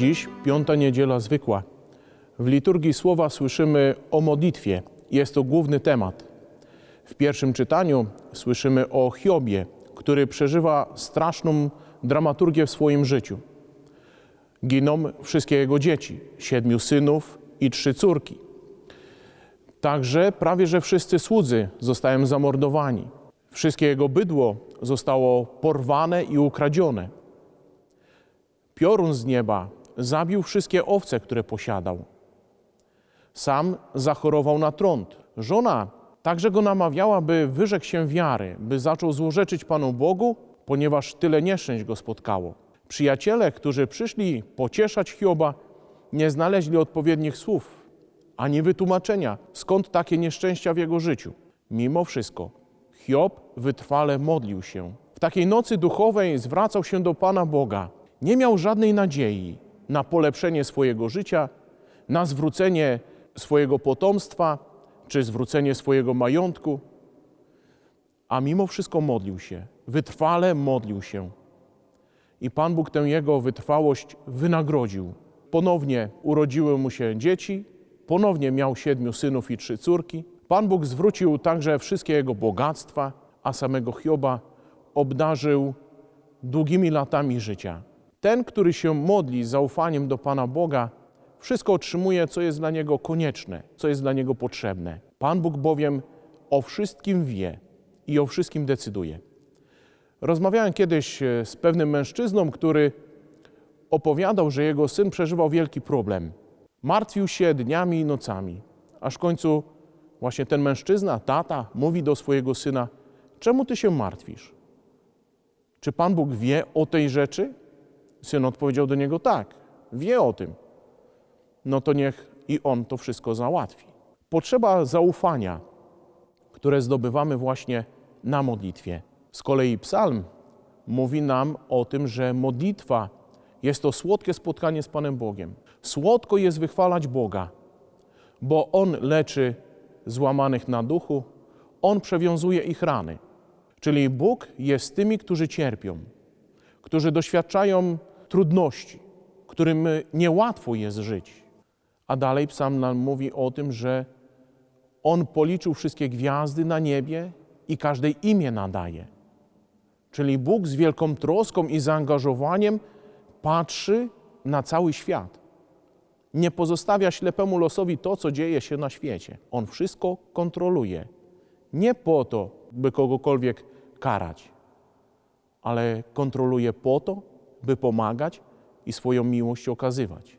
Dziś piąta niedziela zwykła. W liturgii słowa słyszymy o modlitwie. Jest to główny temat. W pierwszym czytaniu słyszymy o Hiobie, który przeżywa straszną dramaturgię w swoim życiu. Giną wszystkie jego dzieci, siedmiu synów i trzy córki. Także prawie że wszyscy słudzy zostają zamordowani. Wszystkie jego bydło zostało porwane i ukradzione. Piorun z nieba zabił wszystkie owce, które posiadał. Sam zachorował na trąd. Żona także go namawiała, by wyrzekł się wiary, by zaczął złorzeczyć Panu Bogu, ponieważ tyle nieszczęść go spotkało. Przyjaciele, którzy przyszli pocieszać Hioba, nie znaleźli odpowiednich słów ani wytłumaczenia, skąd takie nieszczęścia w jego życiu. Mimo wszystko, Hiob wytrwale modlił się. W takiej nocy duchowej zwracał się do Pana Boga. Nie miał żadnej nadziei na polepszenie swojego życia, na zwrócenie swojego potomstwa czy zwrócenie swojego majątku, a mimo wszystko modlił się, wytrwale modlił się. I Pan Bóg tę jego wytrwałość wynagrodził. Ponownie urodziły mu się dzieci, ponownie miał siedmiu synów i trzy córki. Pan Bóg zwrócił także wszystkie jego bogactwa, a samego Hioba obdarzył długimi latami życia. Ten, który się modli z zaufaniem do Pana Boga, wszystko otrzymuje, co jest dla niego konieczne, co jest dla niego potrzebne. Pan Bóg bowiem o wszystkim wie i o wszystkim decyduje. Rozmawiałem kiedyś e, z pewnym mężczyzną, który opowiadał, że jego syn przeżywał wielki problem. Martwił się dniami i nocami, aż w końcu właśnie ten mężczyzna, tata, mówi do swojego syna: Czemu ty się martwisz? Czy Pan Bóg wie o tej rzeczy? Syn odpowiedział do niego: Tak, wie o tym. No to niech i on to wszystko załatwi. Potrzeba zaufania, które zdobywamy właśnie na modlitwie. Z kolei psalm mówi nam o tym, że modlitwa jest to słodkie spotkanie z Panem Bogiem. Słodko jest wychwalać Boga, bo On leczy złamanych na duchu, On przewiązuje ich rany. Czyli Bóg jest tymi, którzy cierpią, którzy doświadczają trudności, którym niełatwo jest żyć. A dalej psalm nam mówi o tym, że On policzył wszystkie gwiazdy na niebie i każdej imię nadaje. Czyli Bóg z wielką troską i zaangażowaniem patrzy na cały świat. Nie pozostawia ślepemu losowi to, co dzieje się na świecie. On wszystko kontroluje. Nie po to, by kogokolwiek karać, ale kontroluje po to, by pomagać i swoją miłość okazywać.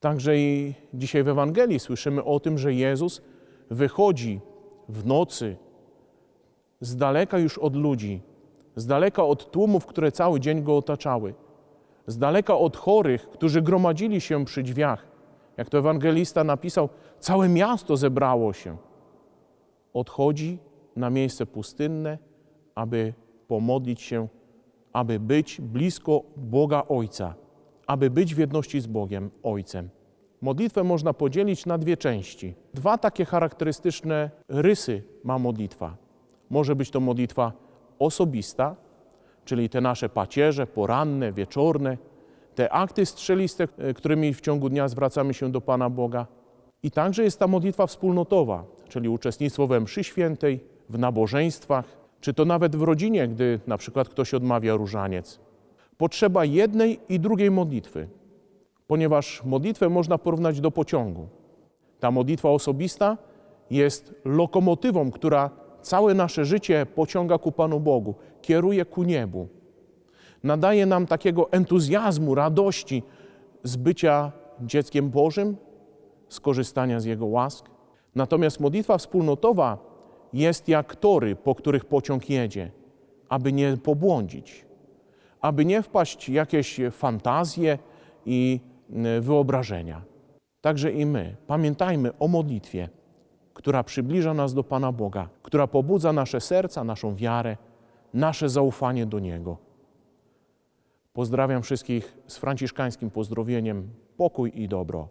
Także i dzisiaj w Ewangelii słyszymy o tym, że Jezus wychodzi w nocy z daleka już od ludzi, z daleka od tłumów, które cały dzień go otaczały, z daleka od chorych, którzy gromadzili się przy drzwiach. Jak to ewangelista napisał, całe miasto zebrało się. Odchodzi na miejsce pustynne, aby pomodlić się, aby być blisko Boga Ojca, aby być w jedności z Bogiem Ojcem. Modlitwę można podzielić na dwie części. Dwa takie charakterystyczne rysy ma modlitwa. Może być to modlitwa osobista, czyli te nasze pacierze poranne, wieczorne, te akty strzeliste, którymi w ciągu dnia zwracamy się do Pana Boga. I także jest ta modlitwa wspólnotowa, czyli uczestnictwo we mszy świętej, w nabożeństwach, czy to nawet w rodzinie, gdy na przykład ktoś odmawia różaniec. Potrzeba jednej i drugiej modlitwy, ponieważ modlitwę można porównać do pociągu. Ta modlitwa osobista jest lokomotywą, która całe nasze życie pociąga ku Panu Bogu, kieruje ku niebu. Nadaje nam takiego entuzjazmu, radości z bycia dzieckiem Bożym, z korzystania z Jego łask. Natomiast modlitwa wspólnotowa jest jak tory, po których pociąg jedzie, aby nie pobłądzić, aby nie wpaść w jakieś fantazje i e, wyobrażenia. Także i my pamiętajmy o modlitwie, która przybliża nas do Pana Boga, która pobudza nasze serca, naszą wiarę, nasze zaufanie do Niego. Pozdrawiam wszystkich z franciszkańskim pozdrowieniem pokój i dobro.